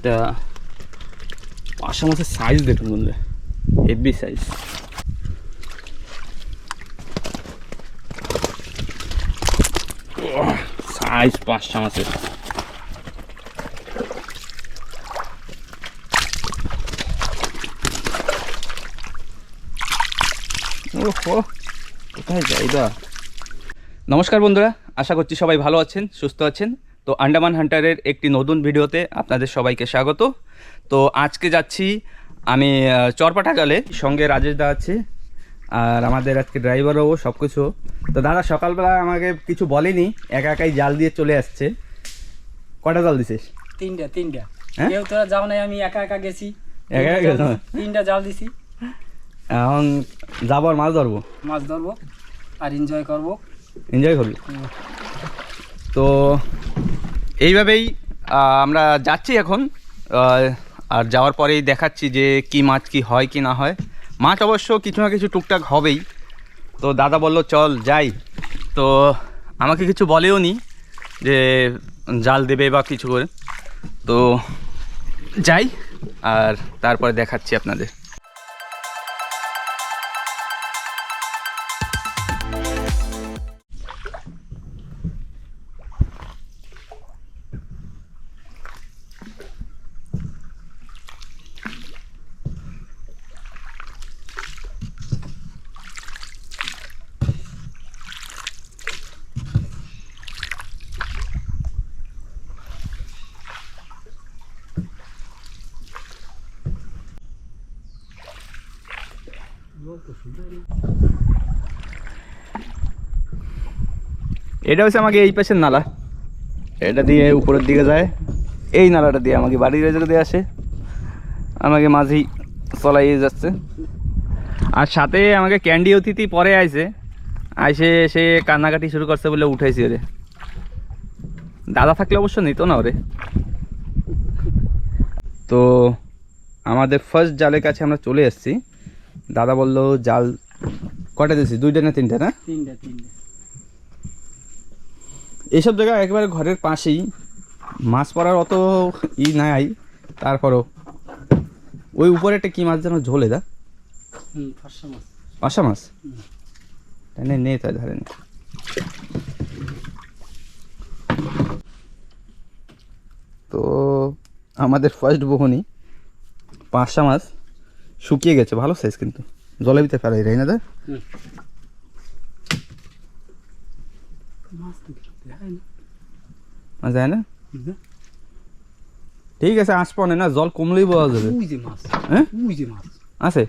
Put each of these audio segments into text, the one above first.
একটা পাঁচশো মাছের সাইজ দেখুন বন্ধুরা। হেভি সাইজ সাইজ পাঁচশো মাছের কোথায় যাইবা? নমস্কার বন্ধুরা, আশা করছি সবাই ভালো আছেন, সুস্থ আছেন। তো আন্ডামান হান্টারের একটি নতুন ভিডিওতে আপনাদের সবাইকে স্বাগত। তো আজকে যাচ্ছি আমি আহ, চরপাটা গেলে সঙ্গে রাজেশ দা আছে আর আমাদের আজকে ড্রাইভারও সব কিছু তো দাদা সকালবেলা আমাকে কিছু বলেনি একা একাই জাল দিয়ে চলে আসছে। কটা জাল দিছিস? তিনটা তিনটা। হ্যাঁ? কেউ তোরা যাও নাই আমি একা একা গেছি। একা একা? তিনটা জাল দিছি। এখন যাব আর মাছ ধরবো? মাছ ধরবো আর এনজয় করব। এনজয় করবি। তো এইভাবেই আমরা যাচ্ছি এখন। আর যাওয়ার পরেই দেখাচ্ছি যে কি মাছ কি হয় কি না হয়। মাছ অবশ্য কিছু না কিছু টুকটাক হবেই। তো দাদা বলল, চল, যাই। তো আমাকে কিছু বলেও নি যে জাল দেবে বা কিছু করে। তো যাই, আর তারপরে দেখাচ্ছি আপনাদের। এটা হচ্ছে আমাকে এই পাশের নালা। এটা দিয়ে উপরের দিকে যায়। এই নালাটা দিয়ে আমাকে বাড়ির রেজে দিয়ে আসে। আমাকে মাঝেই চলাইয়ে যাচ্ছে। আর সাথে আমাকে ক্যান্ডি অতিথি পরে আইছে। আইসে সে কান্নাকাটি শুরু করছে বলে উঠেছি ওরে। দাদা থাকলে অবশ্য নিত না ওরে। তো আমাদের ফার্স্ট জালের কাছে আমরা চলে এসেছি। দাদা বলল জাল কটা দিয়েছি দুইটা না তিনটা না? তিনটা তিনটা। এইসব জায়গা একেবারে ঘরের পাশেই। মাছ পড়ার অত ই নাই তারপরও। ওই উপরে একটা কি মাছ যেন ঝোলে দা? পাশা মাছ। না নেই তাই ধরেন তো আমাদের ফার্স্ট বহনি পাঁচশা মাছ। শুকিয়ে গেছে ভালো সাইজ কিন্তু। জলের ভিতরে ফেলাই রে না দা মাছ যায় না? ঠিক আছে আসপনে না জল কমলেই বোঝা যাবে। উই যে মাছ হ্যাঁ? যে মাছ। আছে?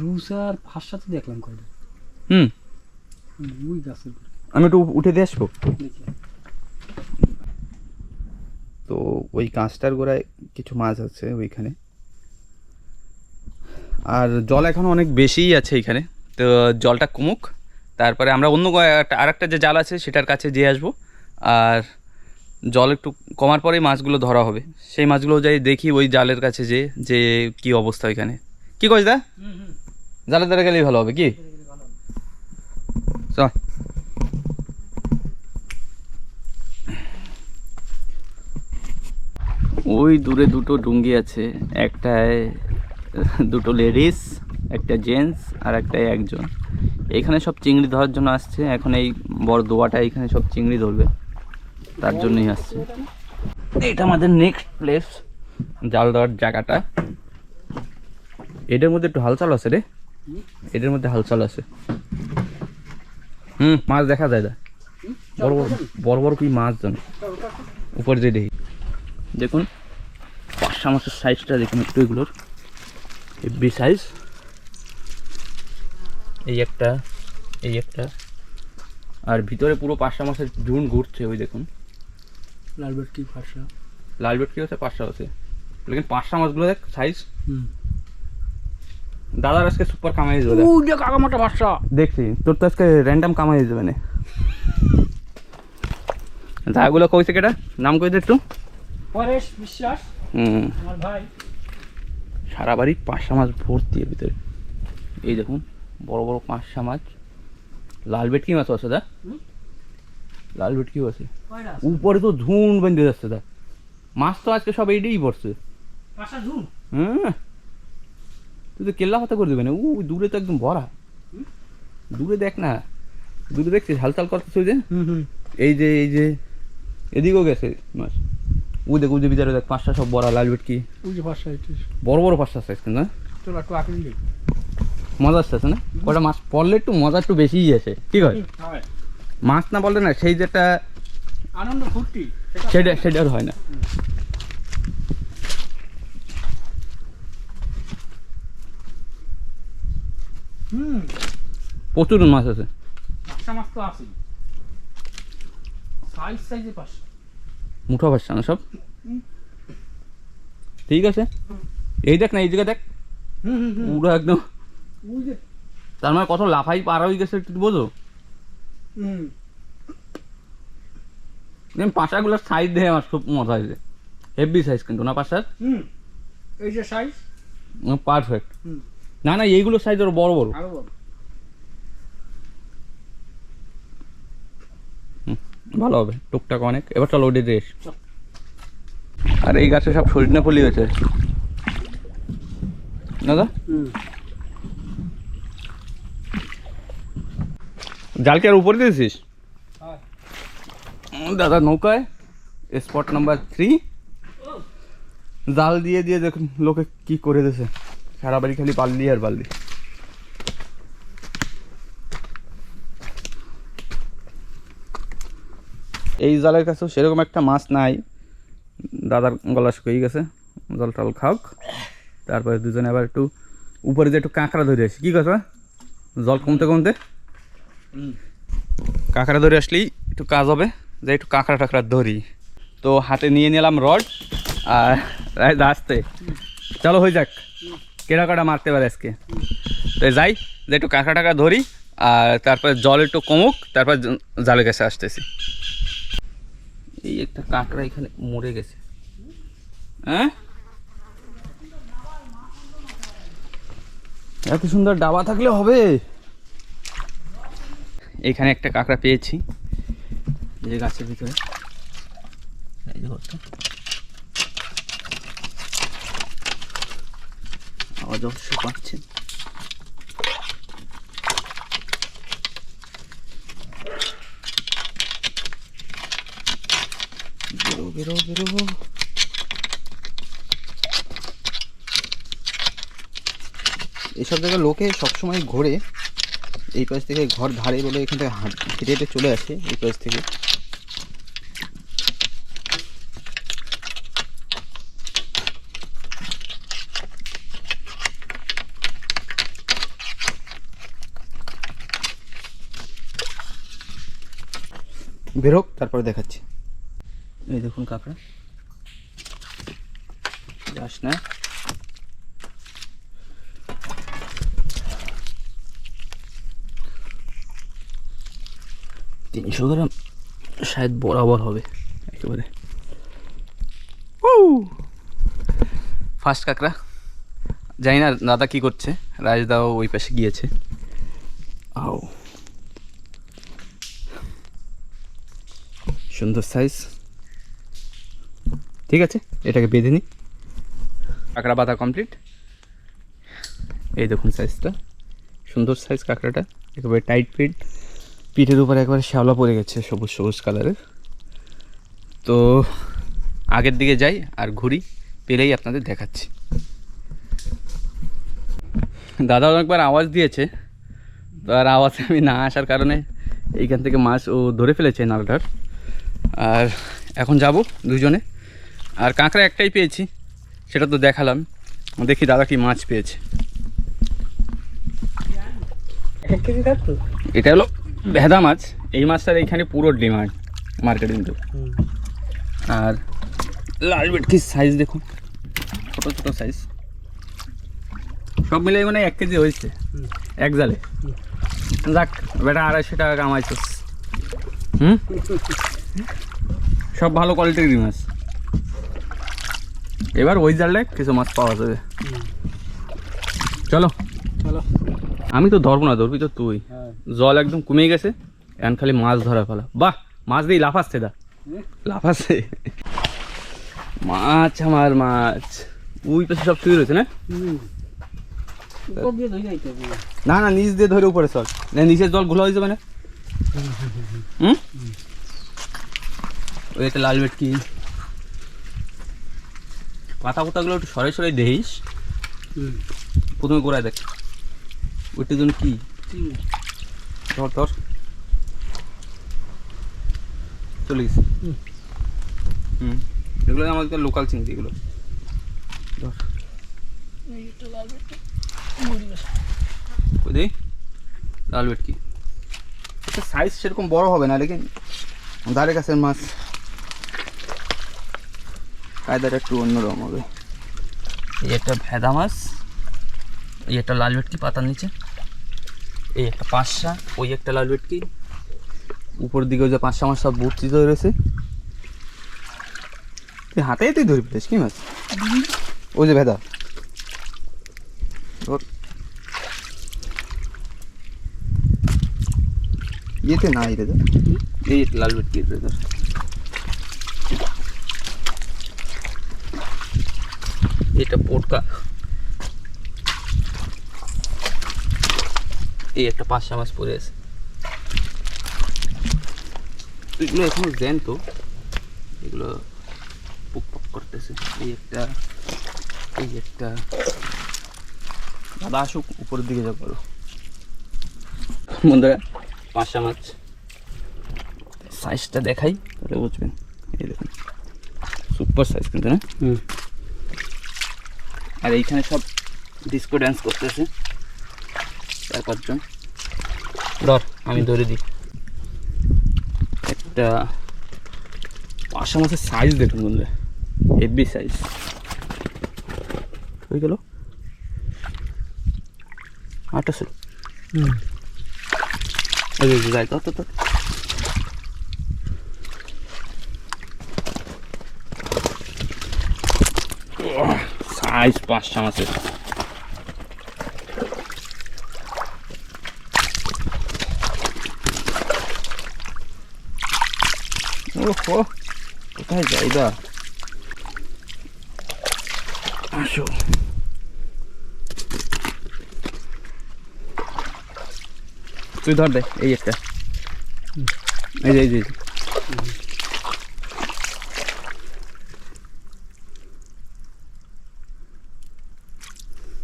রুস আর ফাঁসা তো দেখলাম কয়টা। হুম। গাছের আমি একটু উঠে দিয়ে আসব? তো ওই কাঁচটার গোড়ায় কিছু মাছ আছে ওইখানে। আর জল এখন অনেক বেশিই আছে এখানে। তো জলটা কমুক, তারপরে আমরা অন্য আর একটা যে জাল আছে সেটার কাছে যেয়ে আসব। আর জল একটু কমার পরেই মাছগুলো ধরা হবে। সেই মাছগুলো যাই দেখি ওই জালের কাছে যে যে কি অবস্থা ওইখানে। কি কইস দা? জালের দ্বারা গেলেই ভালো হবে কি? চল ওই দূরে দুটো ডুঙ্গি আছে, একটায় দুটো লেডিস, একটা জেন্টস আর একটা একজন। এখানে সব চিংড়ি ধরার জন্য আসছে। এখন এই বড় দোয়াটা এখানে সব চিংড়ি ধরবে। তার জন্যই আসছে। এটা আমাদের নেক্সট প্লেস জাল দেওয়ার জায়গাটা। এটার মধ্যে একটু হালচাল আছে রে। এটার মধ্যে হালচাল আছে। হুম, মাছ দেখা যায় দা। বড় বড় বড় বড় কি মাছ জানো? উপরে যে দেখি। দেখুন পাঁচশা মাছের সাইজটা দেখুন একটু এগুলোর। Heavy size. এই একটা এই একটা। আর ভিতরে পুরো পাঁচশা মাছের ঝুন ঘুরছে ওই দেখুন। লাল বেটকি ফাঁসা লাল বেট কি আছে? পাঁচশা আছে। লেকিন পাঁচশা মাছগুলো দেখ সাইজ হুম। দাদার আজকে সুপার কামাই যাবে। উই দেখ আগামাটা ফাঁসা দেখছি তোর তো আজকে র্যান্ডাম কামাই যাবে না। জায়গাগুলো কইছে কেটা নাম কই দে একটু। পরেশ বিশ্বাস হুম। আমার ভাই। সারা বাড়ি পাঁচশা মাছ ভর্তি এর ভিতরে। এই দেখুন বড় বড় পাঁচশা মাছ। লাল ভেটকি মাছ আছে দা? লাল ভেটকিও আছে। উপরে তো ঝুন বেঁধে যাচ্ছে দা মাছ তো আজকে সব এইটাই পড়ছে হুম তুই তো কেল্লা হাতে করে দেবে না? উ দূরে তো একদম ভরা। দূরে দেখ না। দূরে দেখছিস? হালচাল করতেছ যে? এই যে এই যে। এদিকেও গেছে মাছ। ওই দেখ ওই যে বিচারে দেখ পাঁচটা সব বড়া লাল কি ওই যে পাঁচটা বড় বড় পাঁচটা সাইজ কিন্তু না চলো একটু আঁকে দিলে মজা আসতেছে না? কটা মাছ? পড়লে একটু মজা একটু বেশিই আসে ঠিক আছে? হয়। মাছ না বললে না সেই যেটা আনন্দ ফুর্তি সেটা সেটা আর হয় না। হুম। প্রচুর মাছ আছে। মাছ তো আছে সাইজ সাইজে পাঁচটা। মুঠো পাচ্ছে না সব? ঠিক আছে? এই দেখ না এই দিকে দেখ। পুরো একদম। তার মানে কত লাফাই পার হয়ে গেছে একটু বোঝো? পাশাগুলোর সাইজ দেখে আমার খুব মজা হয়েছে। হেভি সাইজ কিন্তু না পাশার? হুম এই যে সাইজ পারফেক্ট না না এইগুলো সাইজ ওর বড় বড়। বড়। ভালো হবে টুকটাক অনেক। এবার চলো ওটি দেশ আর এই গাছে সব সরিষা ফুলি হয়েছে দাদা হুম। জাল কি আর উপরে দিয়েছিস? দাদা নৌকায় স্পট নাম্বার থ্রি জাল দিয়ে দিয়ে দেখুন লোকে কি করে দিয়েছে। সারা বাড়ি খালি বাল্লি আর বাল্লি এই জালের কাছেও সেরকম একটা মাছ নাই। দাদার গলা শুকিয়ে গেছে, জল টল খাওক তারপরে দুজনে আবার একটু উপরে যে একটু কাঁকড়া ধরে আসি। কী কথা? জল কমতে কমতে? কাঁকড়া ধরে আসলেই একটু কাজ হবে, যে একটু কাঁকড়া টাকড়া ধরি। তো হাতে নিয়ে নিলাম রড, আর আসতে চলো হয়ে যাক। কেটা কাটা মারতে পারে আজকে। তো যাই, যে একটু কাঁকড়া টাকা ধরি, আর তারপরে জল একটু কমুক, তারপর জালের কাছে আসতেছি। এই একটা কাঁকড়া এখানে মরে গেছে। হ্যাঁ? এত সুন্দর ডাবা থাকলে হবে। এখানে একটা কাঁকড়া পেয়েছি যে গাছের ভিতরে। এই যে ঘরটা। অজস্র পাচ্ছেন। বেরো বেরো এসব জায়গায় লোকে সবসময় ঘোরে। এই পাশ থেকে ঘর ধারে বলে এখান থেকে হেঁটে হেঁটে চলে আসে এই পাশ থেকে। বেরোক তারপরে দেখাচ্ছি। এই দেখুন কাঁকড়া। যাস না। তিনশো গ্রাম শায়দ বরাবর হবে, একেবারে। ফার্স্ট কাঁকড়া। জানি না দাদা কি করছে, রাজদাও ওই পাশে গিয়েছে। আও। সুন্দর সাইজ। ঠিক আছে? এটাকে বেঁধে নিই কাঁকড়া বাঁধা কমপ্লিট এই দেখুন সাইজটা সুন্দর সাইজ কাঁকড়াটা। একেবারে টাইট ফিট পিঠের উপরে একবারে শ্যাওলা পড়ে গেছে সবুজ সবুজ কালারের তো আগের দিকে যাই আর ঘুরি, পেলেই আপনাদের দেখাচ্ছি। দাদা অনেকবার আওয়াজ দিয়েছে, আর আওয়াজে আমি না আসার কারণে এইখান থেকে মাছ ও ধরে ফেলেছে নালটার আর এখন যাব দুজনে। আর কাঁকড়া একটাই পেয়েছি সেটা তো দেখালাম। দেখি দাদা কি মাছ পেয়েছে। এটা হলো ভেদা মাছ। এই মাছটার এইখানে পুরো ডিমান্ড মার্কেটে কিন্তু আর লাল ভেটকির সাইজ দেখুন। ছোট ছোট সাইজ সব মিলে মানে এক কেজি হয়েছে। এক জালে। যাক বেটা আড়াইশো টাকা কামাইছিস হুম? সব ভালো কোয়ালিটির মাছ। এবার ওই জালটায় কিছু মাছ পাওয়া যাবে। চলো। চলো। আমি তো ধরবো না ধরবি তো তুই। হ্যাঁ। জল একদম কমে গেছে এখন খালি মাছ ধরা ফেলা বাহ মাছ দিয়ে লাফাচ্ছে দা। লাফাচ্ছে মাছ আমার মাছ। ওই পাশে সব শুয়ে রয়েছে না? না না নিচ দিয়ে ধরে উপরে চল। না নিচের জল ঘোলা হয়ে যাবে না? হুম। ওই একটা লাল বেটকি। পাতা পাতাগুলো একটু সরাই সরাই দেখিস। প্রথমে গোড়ায় দেখ। ওইটার জন্য কি? ধর ধর। চলে গেছে। হুম। হুম। এগুলো আমাদের লোকাল চিংড়ি এগুলো। ধর। ওই লাল বেটকি সাইজ সেরকম বড় হবে না লেকিন ধারে কাছের মাছ। কায়দাটা একটু অন্যরকম হবে। এই একটা ভেদা মাছ, এই একটা লাল ভেটকি পাতার নিচে, এই একটা পাঁচশা, ওই একটা লাল ভেটকি। উপর দিকে যে পাঁচশা মাছ সব বুটচিত রয়েছে। তুই হাতেই তুই ধরি পেলিস কি মাছ? ওই যে ভেদা। ইয়েতে নাই রে তো। এই লাল ভেটকি রে এটা পোটকা। এই একটা পাঁচশা মাছ পড়ে আছে। এগুলো এখনও জ্যান্ত। এগুলো পুক পুক করতেছে। এই একটা এই একটা। দাদা, আসুক, উপরের দিকে যা করো বন্ধুরা পাঁচশা মাছ। সাইজটা দেখাই, তাহলে বুঝবেন। এই দেখুন। সুপার সাইজ কিন্তু, না? হুম। আর এইখানে সব ডিস্কো ড্যান্স করতেছে। চার পাঁচজন ধর আমি ধরে দিই। একটা পাশা মাছের সাইজ দেখুন বন্ধুরা। হেভি সাইজ হয়ে গেল? ছিল। হুম। ওই যাই তো তো তো সাইজ পাঁচটা মাছের ওহো, কোথায় যাইবা আসো। তুই ধর দে, এই একটা। এই যে এই যে এই যে।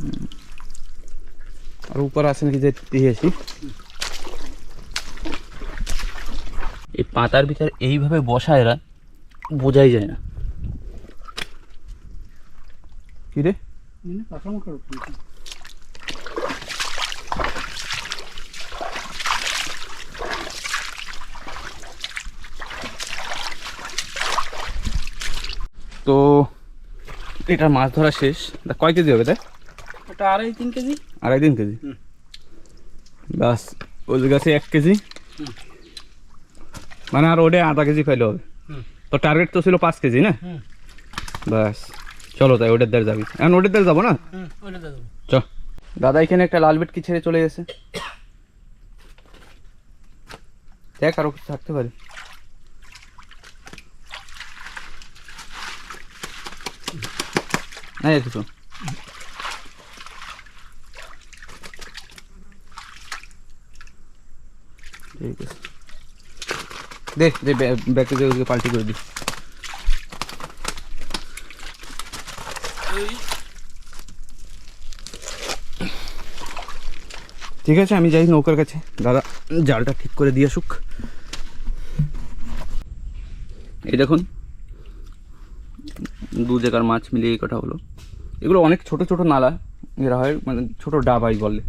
হুম। আর উপর আছে নাকি যে দিয়েছি। এই পাতার ভিতর এইভাবে বসা এরা বোঝাই যায় না। কি রে। তো এটা মাছ ধরা শেষ। কয় কেজি হবে তাই ওটা আড়াই তিন কেজি। আড়াই তিন কেজি। বাস ওই গাছে এক কেজি। মানে আর ওটা আধা কেজি ফেলে হবে। তো টার্গেট তো ছিল পাঁচ কেজি না? বাস চলো তাই ওটার দ্বার যাবি। এখন ওটার দ্বার যাব না? চ। দাদা এখানে একটা লাল বেটকি ছেড়ে চলে গেছে। দেখ আরও কিছু থাকতে পারে। না দুটো ঠিক আছে দে দে ব্যাগটা দিয়ে ওদিকে পাল্টি করে দিই ঠিক আছে, আমি যাই নৌকার কাছে। দাদা, জালটা ঠিক করে দিয়ে আসুক। এই দেখুন, দু জায়গার মাছ মিলিয়ে কটা হলো। এগুলো অনেক ছোট ছোট নালা, এরা হয় মানে ছোট ডাবাই বলে।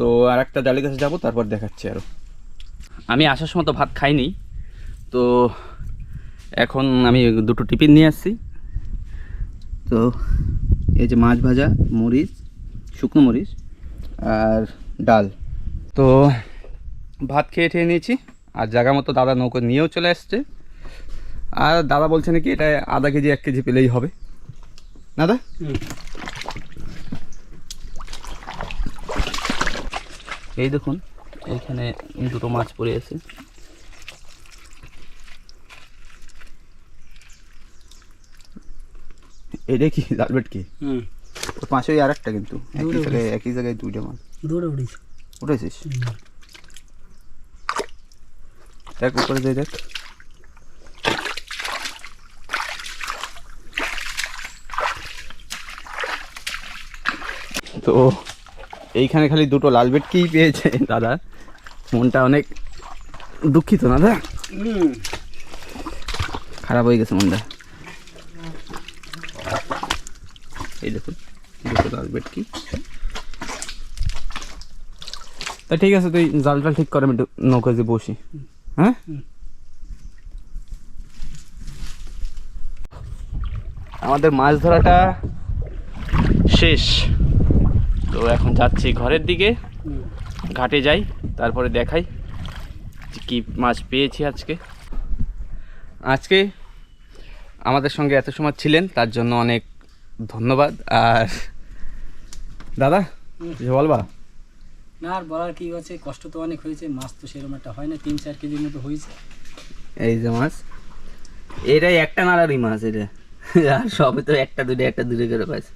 তো আর একটা জালের কাছে যাব তারপর দেখাচ্ছি আরও আমি আসার সময় তো ভাত খাইনি তো এখন আমি দুটো টিফিন নিয়ে আসছি। তো এই যে মাছ ভাজা মরিচ শুকনো মরিচ আর ডাল। তো ভাত খেয়ে ঠেয়ে নিয়েছি আর জায়গা মতো দাদা নৌকো নিয়েও চলে আসছে। আর দাদা বলছে নাকি এটা আধা কেজি এক কেজি পেলেই হবে। দাদা? এই দেখুন এইখানে দুটো মাছ পড়ে আছে। এটা কি লাল ভেটকি হুম। পাশেই আর একটা কিন্তু একই জায়গায় একই জায়গায় দুইটা মাছ। দৌড়ে উঠেছে উঠেছিস দেখ উপরে যাই দেখ। তো এইখানে খালি দুটো লাল বেটকেই পেয়েছে, দাদা। মনটা অনেক দুঃখিত না, দাদা? খারাপ হয়ে গেছে মনটা। এই দেখুন, দুটো লাল বেটকি তা ঠিক আছে, তুই জালটা ঠিক করে, আমি একটু নৌকা যে বসি। হ্যাঁ? আমাদের মাছ ধরাটা শেষ। তো এখন যাচ্ছি ঘরের দিকে। ঘাটে যাই তারপরে দেখাই কি মাছ পেয়েছি আজকে। আজকে আমাদের সঙ্গে এত সময় ছিলেন তার জন্য অনেক ধন্যবাদ। আর দাদা বলবা? না আর বলার কি আছে? কষ্ট তো অনেক হয়েছে মাছ তো সেরকম একটা হয় না তিন চার কেজির মতো হয়েছে। এই যে মাছ এটাই একটা নাড়ারই মাছ এটা। আর সবে তো একটা দুটো একটা দুটো করে পাইছে।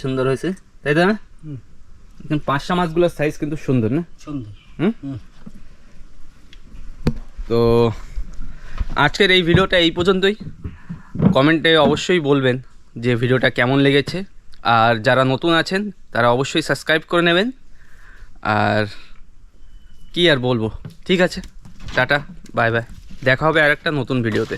সুন্দর হয়েছে। তাই তো না? পাঁচটা মাছগুলোর সাইজ কিন্তু সুন্দর না? সুন্দর। তো আজকের এই ভিডিওটা এই পর্যন্তই। কমেন্টে অবশ্যই বলবেন যে ভিডিওটা কেমন লেগেছে। আর যারা নতুন আছেন তারা অবশ্যই সাবস্ক্রাইব করে নেবেন। আর কি আর বলব? ঠিক আছে টাটা বাই বাই দেখা হবে আর একটা নতুন ভিডিওতে।